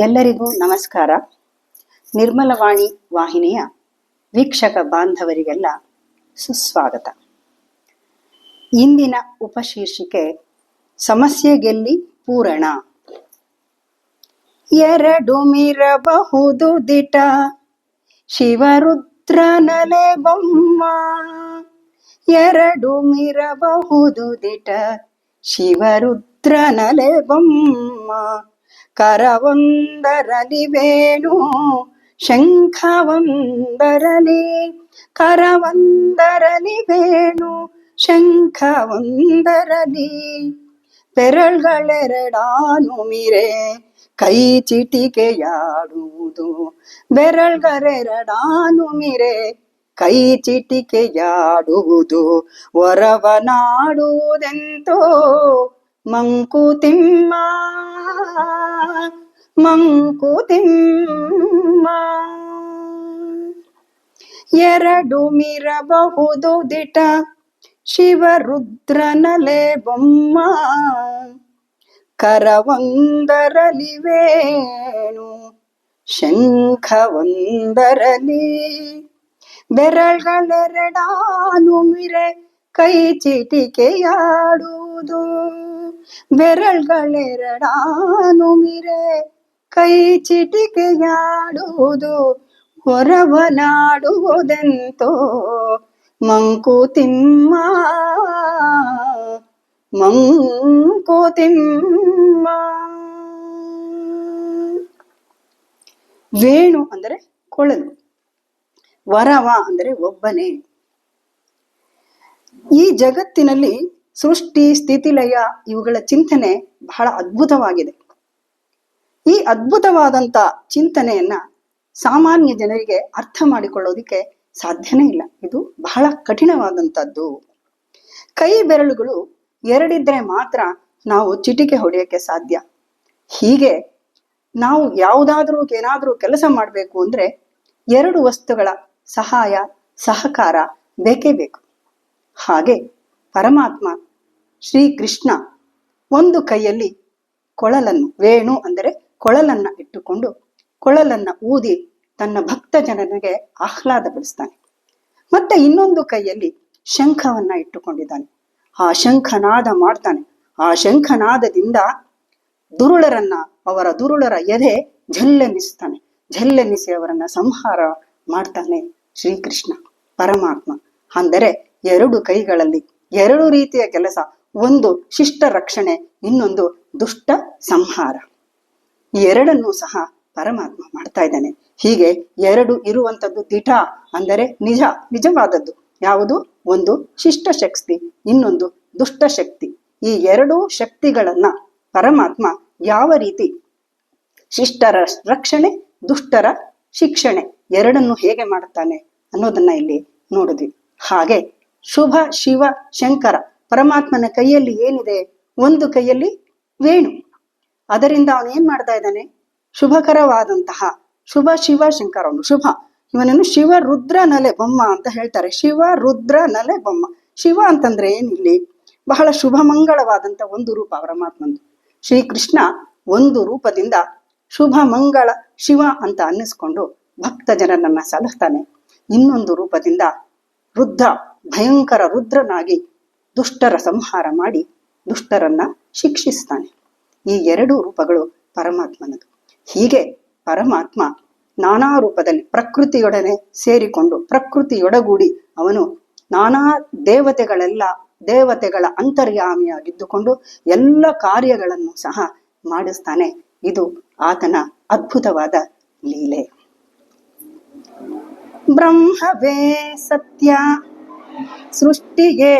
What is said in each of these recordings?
ಎಲ್ಲರಿಗೂ ನಮಸ್ಕಾರ. ನಿರ್ಮಲವಾಣಿ ವಾಹಿನಿಯ ವೀಕ್ಷಕ ಬಾಂಧವರಿಗೆಲ್ಲ ಸುಸ್ವಾಗತ. ಇಂದಿನ ಉಪಶೀರ್ಷಿಕೆ, ಸಮಸ್ಯೆ ಗೆಲ್ಲಿ ಪೂರಣ. ಎರಡು ಮಿರಬಹುದು ದಿಟ ಶಿವರುದ್ರನಲೆ ಬೊಮ್ಮ. ಎರಡು ಮಿರಬಹುದು ದಿಟ ಶಿವರುದ್ರನಲೆ ಬೊಮ್ಮ. ಕರವೊಂದರಲಿ ವೇಣು ಶಂಖವೊಂದರಲಿ ಕರವೊಂದರಲಿ ವೇಣು ಶಂಖವೊಂದರಲಿ. ಬೆರಳ್ಗಳೆರಡಾನು ಮಿರೆ, ಕೈ ಚಿಟಿಕೆಯಾಡುವುದು. ಬೆರಳ್ಗಳೆರಡಾನು ಮಿರೆ, ಕೈ ಚಿಟಿಕೆಯಾಡುವುದು. ಒರವನಾಡುವುದೆಂತೋ ಮಂಕುತಿಮ್ಮ ಮಂಕುತಿಮ್ಮ. ಎರಡು ಮಿರಬಹುದು ದಿಟ ಶಿವರುದ್ರನಲೆ ಬೊಮ್ಮ. ಕರವೊಂದರಲಿ ವೇಣು ಶಂಖವೊಂದರಲಿ. ಬೆರಳ್ಗಳೆರಡಾನು ಮಿರೆ ಕೈ ಚಿಟಿಕೆಯಾಡುವುದು ಬೆರಳ್ಗಳೆರಡಾನು ಮಿರೆ. ಕೈ ಚಿಟಿಕೆಯಾಡುವುದು? ಹೊರವನಾಡುವುದೆಂತೋ? ಮಂಕುತಿಮ್ಮ ಮಂಕುತಿಮ್ಮ ವೇಣು ಅಂದರೆ ಕೊಳಲು. ವರವ ಅಂದರೆ ಒಬ್ಬನೇ. ಈ ಜಗತ್ತಿನಲ್ಲಿ ಸೃಷ್ಟಿ, ಸ್ಥಿತಿಲಯ ಇವುಗಳ ಚಿಂತನೆ ಬಹಳ ಅದ್ಭುತವಾಗಿದೆ. ಈ ಅದ್ಭುತವಾದಂತ ಚಿಂತನೆಯನ್ನ ಸಾಮಾನ್ಯ ಜನರಿಗೆ ಅರ್ಥ ಮಾಡಿಕೊಳ್ಳೋದಿಕ್ಕೆ ಸಾಧ್ಯನೇ ಇಲ್ಲ. ಇದು ಬಹಳ ಕಠಿಣವಾದಂಥದ್ದು ಕೈ ಬೆರಳುಗಳು ಎರಡಿದ್ರೆ ಮಾತ್ರ ನಾವು ಚಿಟಿಕೆ ಹೊಡೆಯಕ್ಕೆ ಸಾಧ್ಯ. ಹೀಗೆ ನಾವು ಯಾವುದಾದ್ರೂ ಏನಾದ್ರೂ ಕೆಲಸ ಮಾಡಬೇಕು ಅಂದ್ರೆ ಎರಡು ವಸ್ತುಗಳ ಸಹಾಯ, ಸಹಕಾರ ಬೇಕೇ ಬೇಕು. ಹಾಗೆ ಪರಮಾತ್ಮ ಶ್ರೀಕೃಷ್ಣ ಒಂದು ಕೈಯಲ್ಲಿ ಕೊಳಲನ್ನು, ವೇಣು ಅಂದರೆ ಕೊಳಲನ್ನ ಇಟ್ಟುಕೊಂಡು ಕೊಳಲನ್ನ ಊದಿ ತನ್ನ ಭಕ್ತ ಜನರಿಗೆ ಆಹ್ಲಾದಪಡಿಸ್ತಾನೆ ಮತ್ತೆ ಇನ್ನೊಂದು ಕೈಯಲ್ಲಿ ಶಂಖವನ್ನ ಇಟ್ಟುಕೊಂಡಿದ್ದಾನೆ. ಆ ಶಂಖನಾದ ಮಾಡ್ತಾನೆ. ಆ ಶಂಖನಾದದಿಂದ ದುರುಳರನ್ನ, ಅವರ ದುರುಳರ ಎದೆ ಝಲ್ಲೆನಿಸ್ತಾನೆ. ಝಲ್ಲೆನಿಸಿ ಅವರನ್ನ ಸಂಹಾರ ಮಾಡ್ತಾನೆ ಶ್ರೀಕೃಷ್ಣ ಪರಮಾತ್ಮ. ಅಂದರೆ ಎರಡು ಕೈಗಳಲ್ಲಿ ಎರಡು ರೀತಿಯ ಕೆಲಸ. ಒಂದು ಶಿಷ್ಟ ರಕ್ಷಣೆ, ಇನ್ನೊಂದು ದುಷ್ಟ ಸಂಹಾರ. ಎರಡನ್ನೂ ಸಹ ಪರಮಾತ್ಮ ಮಾಡ್ತಾ ಇದ್ದಾನೆ. ಹೀಗೆ ಎರಡು ಇರುವಂತದ್ದು ದಿಟ ಅಂದರೆ ನಿಜ, ನಿಜವಾದದ್ದು. ಯಾವುದು? ಒಂದು ಶಿಷ್ಟ ಶಕ್ತಿ, ಇನ್ನೊಂದು ದುಷ್ಟ ಶಕ್ತಿ. ಈ ಎರಡೂ ಶಕ್ತಿಗಳನ್ನ ಪರಮಾತ್ಮ ಯಾವ ರೀತಿ ಶಿಷ್ಟರ ರಕ್ಷಣೆ, ದುಷ್ಟರ ಶಿಕ್ಷಣೆ ಎರಡನ್ನು ಹೇಗೆ ಮಾಡುತ್ತಾನೆ ಅನ್ನೋದನ್ನ ಇಲ್ಲಿ ನೋಡಿದ್ವಿ. ಹಾಗೆ ಶುಭ, ಶಿವ, ಶಂಕರ ಪರಮಾತ್ಮನ ಕೈಯಲ್ಲಿ ಏನಿದೆ, ಒಂದು ಕೈಯಲ್ಲಿ ವೇಣು. ಅದರಿಂದ ಅವನು ಏನ್ ಮಾಡ್ತಾ ಇದ್ದಾನೆ? ಶುಭಕರವಾದಂತಹ ಶುಭ ಶಿವ ಶಂಕರ ಅವನು, ಶುಭ. ಇವನನ್ನು ಶಿವ ರುದ್ರ ನಲೆ ಬೊಮ್ಮ ಅಂತ ಹೇಳ್ತಾರೆ. ಶಿವ ರುದ್ರ ನಲೆ ಬೊಮ್ಮ. ಶಿವ ಅಂತಂದ್ರೆ ಏನಿಲ್ಲಿ? ಬಹಳ ಶುಭ ಮಂಗಳವಾದಂತ ಒಂದು ರೂಪ ಪರಮಾತ್ಮಂದು. ಶ್ರೀಕೃಷ್ಣ ಒಂದು ರೂಪದಿಂದ ಶುಭ ಮಂಗಳ ಶಿವ ಅಂತ ಅನ್ನಿಸ್ಕೊಂಡು ಭಕ್ತ ಜನರನ್ನ ಸಲಹ್ತಾನೆ. ಇನ್ನೊಂದು ರೂಪದಿಂದ ರುದ್ರ ಭಯಂಕರ ರುದ್ರನಾಗಿ ದುಷ್ಟರ ಸಂಹಾರ ಮಾಡಿ ದುಷ್ಟರನ್ನ ಶಿಕ್ಷಿಸ್ತಾನೆ. ಈ ಎರಡು ರೂಪಗಳು ಪರಮಾತ್ಮನದು. ಹೀಗೆ ಪರಮಾತ್ಮ ನಾನಾ ರೂಪದಲ್ಲಿ ಪ್ರಕೃತಿಯೊಡನೆ ಸೇರಿಕೊಂಡು ಪ್ರಕೃತಿಯೊಡಗೂಡಿ ಅವನು ನಾನಾ ದೇವತೆಗಳೆಲ್ಲ ದೇವತೆಗಳ ಅಂತರ್ಯಾಮಿಯಾಗಿದ್ದುಕೊಂಡು ಎಲ್ಲ ಕಾರ್ಯಗಳನ್ನು ಸಹ ಮಾಡಿಸ್ತಾನೆ. ಇದು ಆತನ ಅದ್ಭುತವಾದ ಲೀಲೆ. ಬ್ರಹ್ಮವೇ ಸತ್ಯ ಸೃಷ್ಟಿಗೆ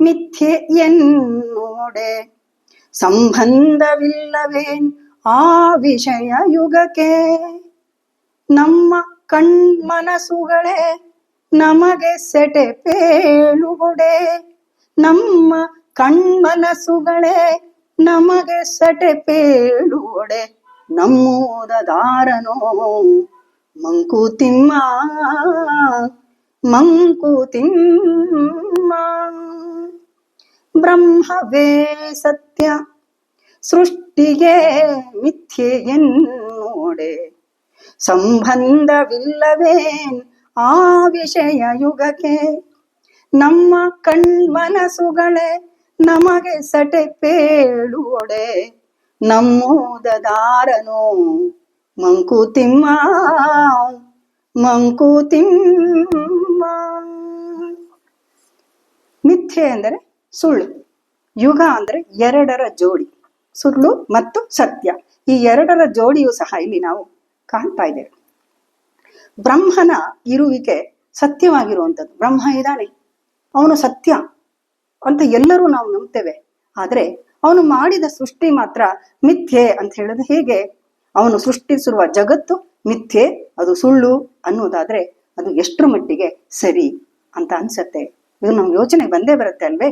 ಮಿಥ್ಯೆ ಎನ್ನೋಡೆ ಸಂಬಂಧವಿಲ್ಲವೇನ್ ಆ ವಿಷಯ ಯುಗಕ್ಕೆ ನಮ್ಮ ಕಣ್ಮನಸುಗಳೇ ನಮಗೆ ಸೆಟೆ ಪೇಳುಗುಡೆ ನಮ್ಮ ಕಣ್ಮನಸುಗಳೇ ನಮಗೆ ಸೆಟೆ ಪೇಳುಗೊಡೆ ನಮ್ಮೂದದಾರನೋ ಮಂಕುತಿಮ್ಮ ಮಂಕುತಿಮ್ಮ ಬ್ರಹ್ಮವೇ ಸತ್ಯ. ಸೃಷ್ಟಿಗೆ ಮಿಥ್ಯೆ ಎನ್ನು ನೋಡೆ ಸಂಬಂಧವಿಲ್ಲವೇನ್ ಆ ವಿಷಯ ಯುಗಕ್ಕೆ. ನಮ್ಮ ಕಣ್ಮನಸುಗಳೇ ನಮಗೆ ಸಟೆ ಪೇಳುವೊಡೆ. ನಮ್ಮೋದಾರನು ಮಂಕುತಿಮ್ಮ ಮಂಕುತಿಮ್ಮ ಮಿಥ್ಯೆ ಅಂದರೆ ಸುಳ್ಳು. ಯುಗ ಅಂದ್ರೆ ಎರಡರ ಜೋಡಿ, ಸುಳ್ಳು ಮತ್ತು ಸತ್ಯ. ಈ ಎರಡರ ಜೋಡಿಯೂ ಸಹ ಇಲ್ಲಿ ನಾವು ಕಾಣ್ತಾ ಇದ್ದೇವೆ. ಬ್ರಹ್ಮನ ಇರುವಿಕೆ ಸತ್ಯವಾಗಿರುವಂಥದ್ದು. ಬ್ರಹ್ಮ ಇದ್ದಾನೆ, ಅವನು ಸತ್ಯ ಅಂತ ಎಲ್ಲರೂ ನಾವು ನಂಬ್ತೇವೆ. ಆದರೆ ಅವನು ಮಾಡಿದ ಸೃಷ್ಟಿ ಮಾತ್ರ ಮಿಥ್ಯೆ ಅಂತ ಹೇಳೋದು ಹೇಗೆ? ಅವನು ಸೃಷ್ಟಿಸಿರುವ ಜಗತ್ತು ಮಿಥ್ಯೆ, ಅದು ಸುಳ್ಳು ಅನ್ನೋದಾದ್ರೆ ಅದು ಎಷ್ಟು ಮಟ್ಟಿಗೆ ಸರಿ ಅಂತ ಅನ್ಸತ್ತೆ. ಇದು ನಮ್ಗೆ ಯೋಚನೆ ಬಂದೇ ಬರುತ್ತೆ ಅಲ್ವೇ?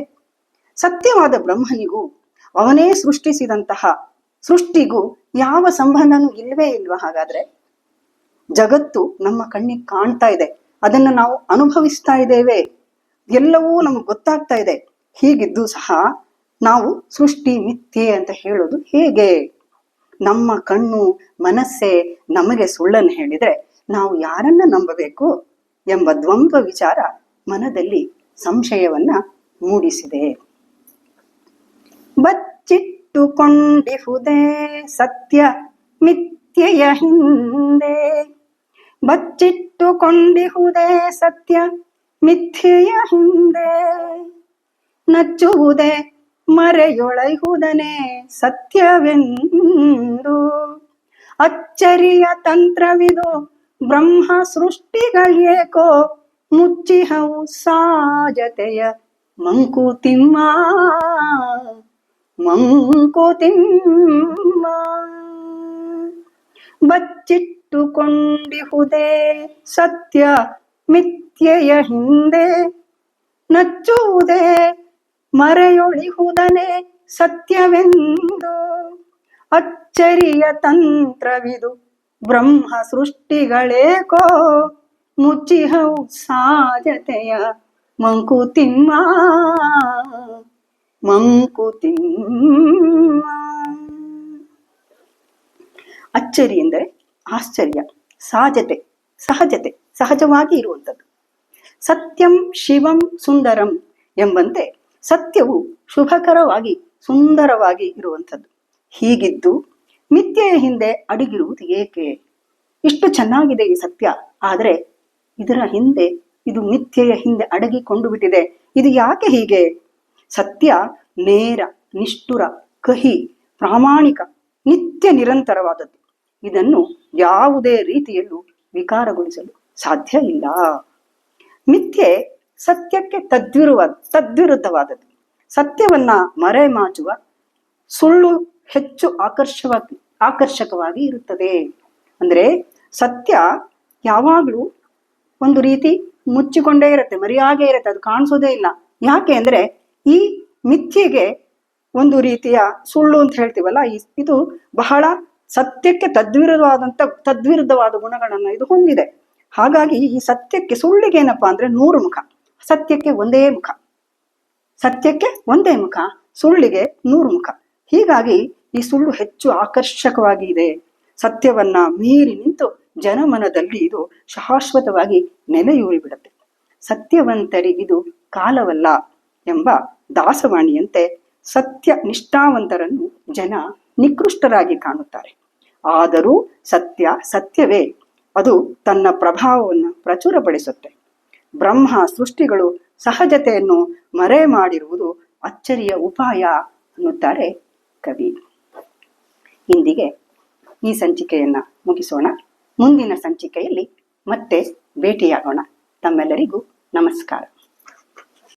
ಸತ್ಯವಾದ ಬ್ರಹ್ಮನಿಗೂ, ಅವನೇ ಸೃಷ್ಟಿಸಿದಂತಹ ಸೃಷ್ಟಿಗೂ ಯಾವ ಸಂಬಂಧನೂ ಇಲ್ವೇ ಇಲ್ವಾ? ಹಾಗಾದ್ರೆ ಜಗತ್ತು ನಮ್ಮ ಕಣ್ಣಿಗೆ ಕಾಣ್ತಾ ಇದೆ. ಅದನ್ನ ನಾವು ಅನುಭವಿಸ್ತಾ ಇದ್ದೇವೆ. ಎಲ್ಲವೂ ನಮ್ಗೆ ಗೊತ್ತಾಗ್ತಾ ಇದೆ. ಹೀಗಿದ್ದು ಸಹ ನಾವು ಸೃಷ್ಟಿ ಮಿಥ್ಯೆ ಅಂತ ಹೇಳೋದು ಹೇಗೆ? ನಮ್ಮ ಕಣ್ಣು, ಮನಸ್ಸೇ ನಮಗೆ ಸುಳ್ಳನ್ನು ಹೇಳಿದ್ರೆ ನಾವು ಯಾರನ್ನ ನಂಬಬೇಕು ಎಂಬ ದ್ವಂದ್ವ ವಿಚಾರ ಮನದಲ್ಲಿ ಸಂಶಯವನ್ನ ಮೂಡಿಸಿದೆ. ಬಚ್ಚಿಟ್ಟುಕೊಂಡಿಹುದೇ ಸತ್ಯ ಮಿಥ್ಯೆಯ ಹಿಂದೆ. ಬಚ್ಚಿಟ್ಟುಕೊಂಡಿಹುದೇ ಸತ್ಯ ಮಿಥ್ಯೆಯ ಹಿಂದೆ. ನಚ್ಚುವುದೇ ಮರೆಯೊಳಹುದನೆ ಸತ್ಯವೆಂದು. ಅಚ್ಚರಿಯ ತಂತ್ರವಿದು ಬ್ರಹ್ಮ ಸೃಷ್ಟಿಗಳೇಕೋ ಮುಚ್ಚಿಹವು ಸಾಜತೆಯ ಮಂಕುತಿಮ್ಮ. ಮಂಕುತಿಮ್ಮ. ಬಚ್ಚಿಟ್ಟುಕೊಂಡಿಹುದೇ ಸತ್ಯ ಮಿಥ್ಯೆಯ ಹಿಂದೆ. ನಚ್ಚುವುದೇ ಮರೆಯೊಳಿಹುದನೆ ಸತ್ಯವೆಂದು. ಅಚ್ಚರಿಯ ತಂತ್ರವಿದು ಬ್ರಹ್ಮ ಸೃಷ್ಟಿಗಳೇಕೋ. ಮುಚ್ಚಿಹವು ಸಾಧ್ಯತೆಯ ಮಂಕುತಿಮ್ಮ. ಮಂಕುತಿಮ್ಮ ಅಚ್ಚರಿ ಎಂದರೆ ಆಶ್ಚರ್ಯ, ಸಹಜತೆ ಸಹಜತೆ, ಸಹಜವಾಗಿ ಇರುವಂಥದ್ದು. ಸತ್ಯಂ ಶಿವಂ ಸುಂದರಂ ಎಂಬಂತೆ ಸತ್ಯವು ಶುಭಕರವಾಗಿ, ಸುಂದರವಾಗಿ ಇರುವಂಥದ್ದು. ಹೀಗಿದ್ದು ಮಿಥ್ಯೆಯ ಹಿಂದೆ ಅಡಗಿರುವುದು ಏಕೆ? ಇಷ್ಟು ಚೆನ್ನಾಗಿದೆ ಈ ಸತ್ಯ, ಆದರೆ ಇದರ ಹಿಂದೆ, ಇದು ಮಿಥ್ಯೆಯ ಹಿಂದೆ ಅಡಗಿಕೊಂಡು ಬಿಟ್ಟಿದೆ. ಇದು ಯಾಕೆ ಹೀಗೆ? ಸತ್ಯ, ನೇರ, ನಿಷ್ಠುರ, ಕಹಿ, ಪ್ರಾಮಾಣಿಕ, ನಿತ್ಯ ನಿರಂತರವಾದದ್ದು. ಇದನ್ನು ಯಾವುದೇ ರೀತಿಯಲ್ಲೂ ವಿಕಾರಗೊಳಿಸಲು ಸಾಧ್ಯ ಇಲ್ಲ. ಮಿಥ್ಯೆ ಸತ್ಯಕ್ಕೆ ತದ್ವಿರುವ, ತದ್ವಿರುದ್ಧವಾದದ್ದು. ಸತ್ಯವನ್ನ ಮರೆಮಾಚುವ ಸುಳ್ಳು ಹೆಚ್ಚು ಆಕರ್ಷವಾಗಿ, ಆಕರ್ಷಕವಾಗಿ ಇರುತ್ತದೆ. ಅಂದ್ರೆ ಸತ್ಯ ಯಾವಾಗಲೂ ಒಂದು ರೀತಿ ಮುಚ್ಚಿಕೊಂಡೇ ಇರುತ್ತೆ, ಮರೆಯಾಗೇ ಇರುತ್ತೆ, ಅದು ಕಾಣಿಸೋದೇ ಇಲ್ಲ. ಯಾಕೆ ಅಂದ್ರೆ ಈ ಮಿಥ್ಯೆಗೆ ಒಂದು ರೀತಿಯ ಸುಳ್ಳು ಅಂತ ಹೇಳ್ತೀವಲ್ಲ ಇದು ಬಹಳ ಸತ್ಯಕ್ಕೆ ತದ್ವಿರುದ್ಧವಾದಂಥ ತದ್ವಿರುದ್ಧವಾದ ಗುಣಗಳನ್ನು ಇದು ಹೊಂದಿದೆ. ಹಾಗಾಗಿ ಈ ಸತ್ಯಕ್ಕೆ ಸುಳ್ಳಿಗೆ ಏನಪ್ಪಾ ಅಂದ್ರೆ ನೂರು ಮುಖ, ಸತ್ಯಕ್ಕೆ ಒಂದೇ ಮುಖ, ಸತ್ಯಕ್ಕೆ ಒಂದೇ ಮುಖ, ಸುಳ್ಳಿಗೆ ನೂರು ಮುಖ. ಹೀಗಾಗಿ ಈ ಸುಳ್ಳು ಹೆಚ್ಚು ಆಕರ್ಷಕವಾಗಿದೆ ಸತ್ಯವನ್ನ ಮೀರಿ ನಿಂತು ಜನಮನದಲ್ಲಿ ಇದು ಶಾಶ್ವತವಾಗಿ ನೆಲೆಯೂರಿ ಬಿಡುತ್ತೆ ಸತ್ಯವಂತರಿಗಿದು ಕಾಲವಲ್ಲ. ಎಂಬ ದಾಸವಾಣಿಯಂತೆ ಸತ್ಯ ನಿಷ್ಠಾವಂತರನ್ನು ಜನ ನಿಕೃಷ್ಟರಾಗಿ ಕಾಣುತ್ತಾರೆ. ಆದರೂ ಸತ್ಯ ಸತ್ಯವೇ, ಅದು ತನ್ನ ಪ್ರಭಾವವನ್ನು ಪ್ರಚುರಪಡಿಸುತ್ತೆ. ಬ್ರಹ್ಮ ಸೃಷ್ಟಿಗಳು ಸಹಜತೆಯನ್ನು ಮರೆ ಮಾಡಿರುವುದು ಅಚ್ಚರಿಯ ಉಪಾಯ ಅನ್ನುತ್ತಾರೆ ಕವಿ. ಇಂದಿಗೆ ಈ ಸಂಚಿಕೆಯನ್ನ ಮುಗಿಸೋಣ. ಮುಂದಿನ ಸಂಚಿಕೆಯಲ್ಲಿ ಮತ್ತೆ ಭೇಟಿಯಾಗೋಣ. ತಮ್ಮೆಲ್ಲರಿಗೂ ನಮಸ್ಕಾರ.